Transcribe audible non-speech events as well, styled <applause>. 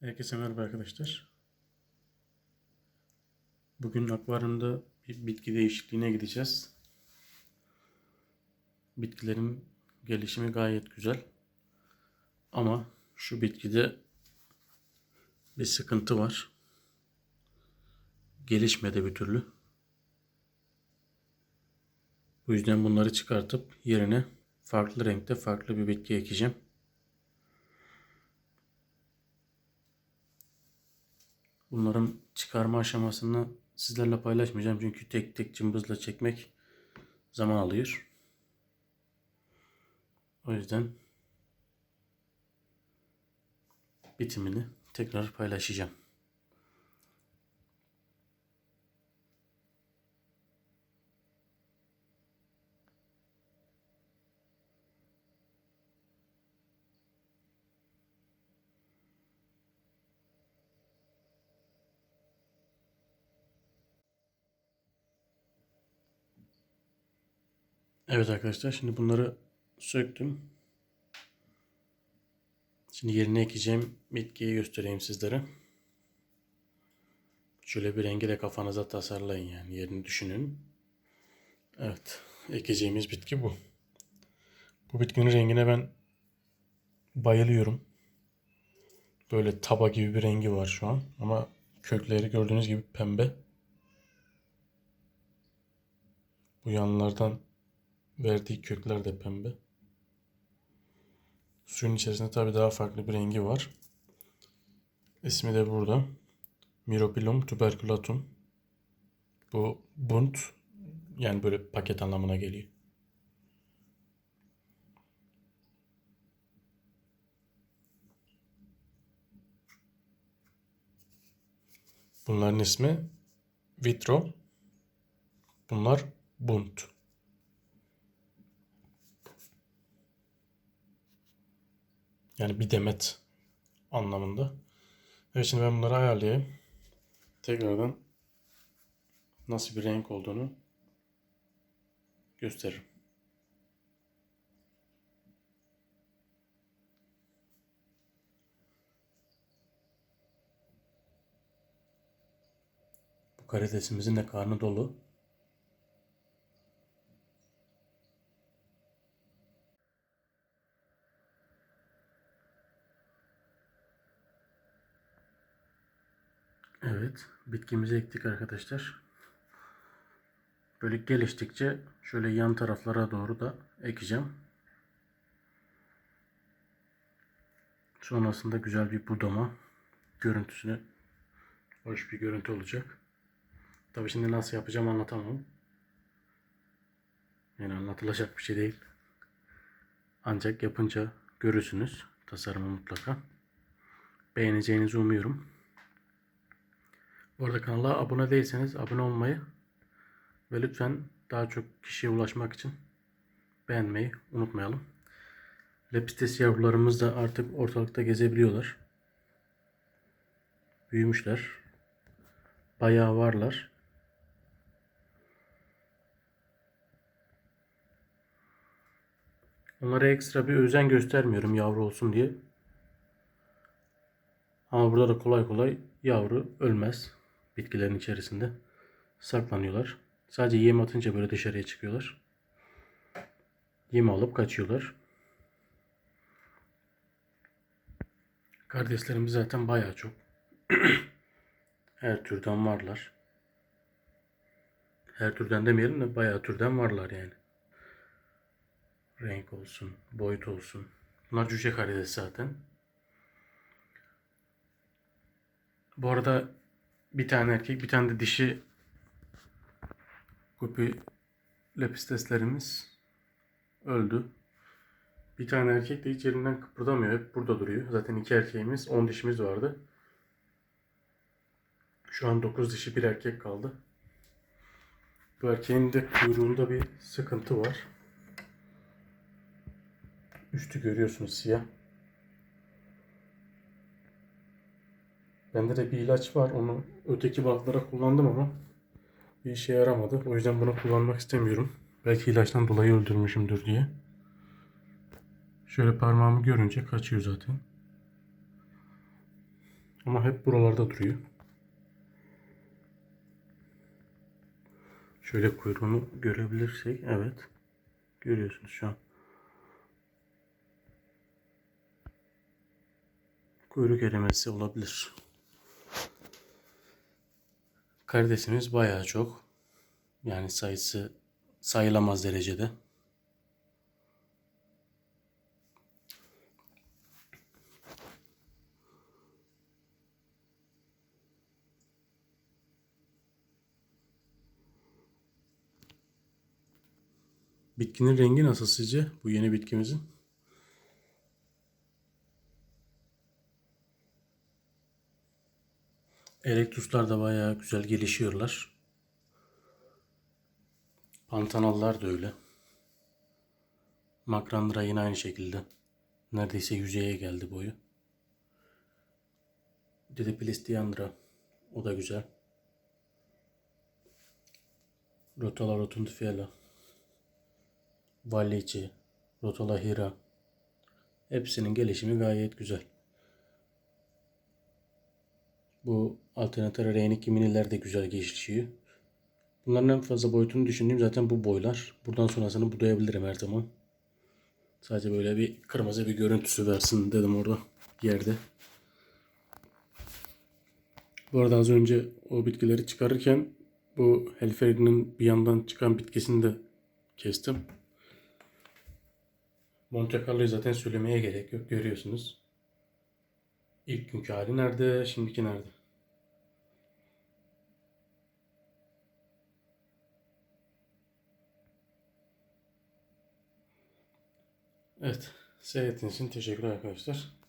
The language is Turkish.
Herkese merhaba arkadaşlar. Bugün akvaryumda bir bitki değişikliğine gideceğiz. Bitkilerin gelişimi gayet güzel. Ama şu bitkide bir sıkıntı var. Gelişmedi bir türlü. Bu yüzden bunları çıkartıp yerine farklı renkte farklı bir bitki ekeceğim. Bunların çıkarma aşamasını sizlerle paylaşmayacağım çünkü tek tek cımbızla çekmek zaman alıyor. O yüzden bitimini tekrar paylaşacağım. Evet arkadaşlar şimdi bunları söktüm. Şimdi yerine ekeceğim bitkiyi göstereyim sizlere. Şöyle bir rengi de kafanıza tasarlayın yani yerini düşünün. Evet ekeceğimiz bitki bu. Bu bitkinin rengine ben bayılıyorum. Böyle taba gibi bir rengi var şu an ama kökleri gördüğünüz gibi pembe. Bu yanlardan Verdiği kökler de pembe. Suyun içerisinde tabii daha farklı bir rengi var. İsmi de burada. Miropilum tuberculatum. Bu bunt yani böyle paket anlamına geliyor. Bunların ismi vitro. Bunlar bunt. Yani bir demet anlamında. Evet şimdi ben bunları ayarlayayım. Tekrardan nasıl bir renk olduğunu gösteririm. Bu karidesimizin de karnı dolu. Evet, bitkimizi ektik arkadaşlar. Böyle geliştikçe şöyle yan taraflara doğru da ekeceğim. Sonrasında güzel bir budama görüntüsüne hoş bir görüntü olacak. Tabi şimdi nasıl yapacağım anlatamam. Yani anlatılacak bir şey değil. Ancak yapınca görürsünüz tasarımı mutlaka. Beğeneceğinizi umuyorum. Bu arada kanala abone değilseniz abone olmayı ve lütfen daha çok kişiye ulaşmak için beğenmeyi unutmayalım. Lepistes yavrularımız da artık ortalıkta gezebiliyorlar. Büyümüşler. Bayağı varlar. Onlara ekstra bir özen göstermiyorum yavru olsun diye. Ama burada da kolay kolay yavru ölmez bitkilerin içerisinde saklanıyorlar. Sadece yem atınca böyle dışarıya çıkıyorlar. Yem alıp kaçıyorlar. Kardeşlerimiz zaten bayağı çok. <clears throat> Her türden varlar. Her türden demeyelim de bayağı türden varlar yani. Renk olsun, boyut olsun. Bunlar cüce karidesi zaten. Bu arada bir tane erkek, bir tane de dişi Guppy lepisteslerimiz öldü. Bir tane erkek de hiç yerinden kıpırdamıyor. Hep burada duruyor. Zaten iki erkeğimiz, on dişimiz vardı. Şu an dokuz dişi bir erkek kaldı. Bu erkeğin de kuyruğunda bir sıkıntı var. Üstü görüyorsunuz siyah. Bende de bir ilaç var. Onu öteki balıklara kullandım ama bir işe yaramadı. O yüzden bunu kullanmak istemiyorum. Belki ilaçtan dolayı öldürmüşümdür diye. Şöyle parmağımı görünce kaçıyor zaten. Ama hep buralarda duruyor. Şöyle kuyruğunu görebilirsek evet. Görüyorsunuz şu an. Kuyruk erimesi olabilir. Karidesimiz bayağı çok. Yani sayısı sayılamaz derecede. Bitkinin rengi nasıl sizce? Bu yeni bitkimizin. Elektruslar da bayağı güzel gelişiyorlar. Pantanallar da öyle. Makrandra yine aynı şekilde. Neredeyse yüzeye geldi boyu. Diliplistiandra. O da güzel. Rotala rotundifiella. Vallici. Rotala hira. Hepsinin gelişimi gayet güzel. Bu alternatör reynik miniler de güzel gelişiyor. Bunların en fazla boyutunu düşündüğüm zaten bu boylar. Buradan sonrasını budayabilirim her zaman. Sadece böyle bir kırmızı bir görüntüsü versin dedim orada yerde. Bu arada az önce o bitkileri çıkarırken bu Helferi'nin bir yandan çıkan bitkisini de kestim. Monte Carlo'yu zaten söylemeye gerek yok. Görüyorsunuz. İlk günkü hali nerede, şimdiki nerede? Evet. Seyrettiğiniz için teşekkür arkadaşlar.